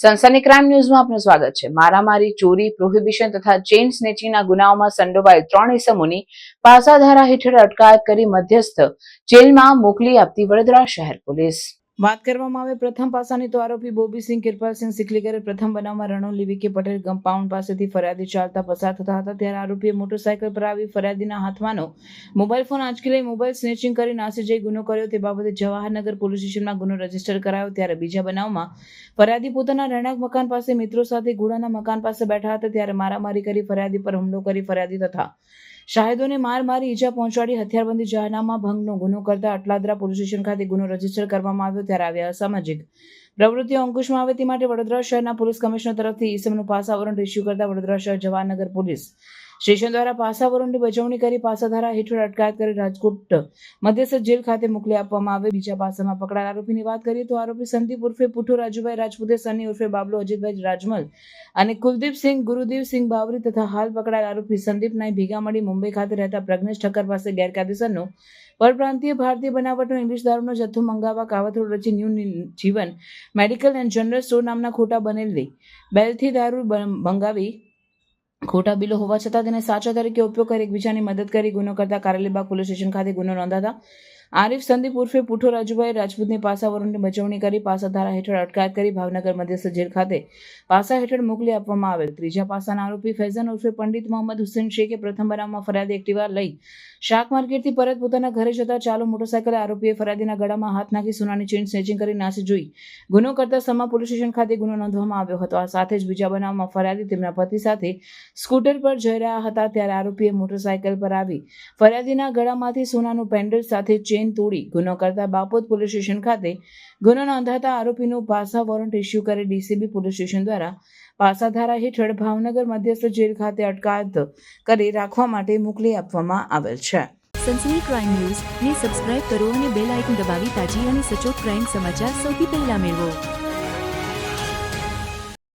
સનસની crime ન્યૂઝમાં આપનું સ્વાગત છે. મારામારી, ચોરી પ્રોહિબિશન તથા ચેઇન સ્નેચિંગના ગુનાઓમાં સંડોવાયેલ ત્રણ ઇસમોની પાસાધારા હેઠળ અટકાયત કરી મધ્યસ્થ જેલમાં મોકલી આપતી વડોદરા શહેર પોલીસ. વાત કરવામાં આવે, પ્રથમ પાસાની તો આરોપી બોબીસિંહ કિરપાલસિંહ સિકલીગરે પ્રથમ બનાવમાં રણોલી વિકે પટેલ કમ્પાઉન્ડ પાસેથી ફરિયાદી ચાલતા પસાર થતા હતા. ત્યારે આરોપીએ મોટરસાયકલ પર આવી ફરિયાદીના હાથમાંનો મોબાઈલ ફોન આંચકી લઈ મોબાઈલ સ્નેચિંગ કરી નાસી જઈ ગુનો કર્યો. તે બાબતે જવાહરનગર પોલીસ સ્ટેશનમાં ગુનો રજિસ્ટર કરાયો. ત્યારે બીજા બનાવમાં ફરિયાદી પોતાના રહેણાંક મકાન પાસે, મિત્રો સાથે ગુડાના મકાન પાસે બેઠા હતા. ત્યારે મારામારી કરી ફરિયાદી પર હુમલો કરી ફરિયાદી તથા શાહિદોને માર મારી ઈજા પહોંચાડી હથિયારબંધી જાહેરનામા ભંગનો ગુનો કરતા અટલાદરા પોલીસ સ્ટેશન ખાતે ગુનો રજિસ્ટર કરવામાં આવ્યો ત્યારે આવ્યા સામાજિક પ્રવૃત્તિઓ અંકુશમાં આવે તે માટે વડોદરા શહેરના પોલીસ કમિશનર તરફથી ઈસમનું પાસા વોરંટ ઇસ્યુ કરતા વડોદરા શહેર જવાહરનગર પોલીસ સ્ટેશન દ્વારા પાસાવરોની બજવણી કરી પાસાધારા હેઠળ અટકાયત કરી રાજકોટ મધ્યસ્થ જેલ ખાતે મોકલી આપવામાં આવે. બીજા પાસામાં પકડાયેલ આરોપીની વાત કરીએ તો આરોપી સંદીપ ઉર્ફે પુઠો રાજુભાઈ રાજપૂતે સની ઉર્ફે બાબલો, અજીતભાઈ રાજમલ અને કુલદીપસિંહ ગુરુદેવસિંહ બાવરી તથા હાલ પકડાયેલ આરોપી સંદીપ નાય ભેગા મળી મુંબઈ ખાતે રહેતા પ્રજ્ઞેશ ઠક્કર પાસે ગેરકાયદેસરનો પરપ્રાંતીય ભારતીય બનાવટનો ઇંગ્લિશ દારૂનો જથ્થો મંગાવવા કાવતરોડ રચી ન્યૂ જીવન મેડિકલ એન્ડ જનરલ સ્ટોર નામના ખોટા બનેલી બેલથી દારૂ મંગાવી ખોટા બિલો હોવા છતાં તેને સાચા તરીકે ઉપયોગ કરી એકબીજાની મદદ કરી ગુનો કરતા કારેલીબાગ પોલીસ સ્ટેશન ખાતે ગુનો નોંધાતા. આરિફ સંદીપ ઉર્ફે પુઠો રાજુભાઈ રાજપૂતની પાસા બજવણી કરી પાસા ધારા હેઠળ અટકાયત કરી ભાવનગર મધ્યસ્થ જેલ ખાતે પાસા હેઠળ મોકલી આપવામાં આવેલ. ત્રીજા પાસાના આરોપી ફૈઝાન ઉર્ફે પંડિત મોહમ્મદ હુસેન શેખે પ્રથમ બનાવમાં ફરિયાદી એક્ટિવા લઈ શાક માર્કેટથી પરત પોતાના ઘરે જતા ચાલુ મોટરસાયકલે આરોપીએ ફરિયાદીના ગળામાં હાથ નાખી સોનાની ચેઇન સ્નેચિંગ કરી નાસી જોઈ. ગુનો કરતા સમા પોલીસ સ્ટેશન ખાતે ગુનો નોંધવામાં આવ્યો હતો. આ સાથે જ બીજા બનાવમાં ફરિયાદી તેમના પતિ સાથે સ્કૂટર પર જઈ રહ્યા હતા ત્યારે આરોપીએ મોટરસાયકલ પર આવી ફરિયાદીના ગળામાંથી સોનાનું પેન્ડલ સાથે ચેન તોડી ગુનો કરતા બાપોદ પોલીસ સ્ટેશન ખાતે ગુનો નોંધાતા આરોપીનું પાસા વોરંટ ઇસ્યુ કરી ડીસીબી પોલીસ સ્ટેશન દ્વારા પાસાધારા હેઠળ ભાવનગર મધ્યસ્થ જેલ ખાતે અટકાયત કરી રાખવા માટે મોકલી આપવામાં આવેલ છે. સનસની ક્રાઇમ ન્યૂઝ. ને સબસ્ક્રાઇબ કરો અને બેલ આઇકન દબાવી તાજી અને સચોટ ક્રાઇમ સમાચાર સૌથી પહેલા મેળવો.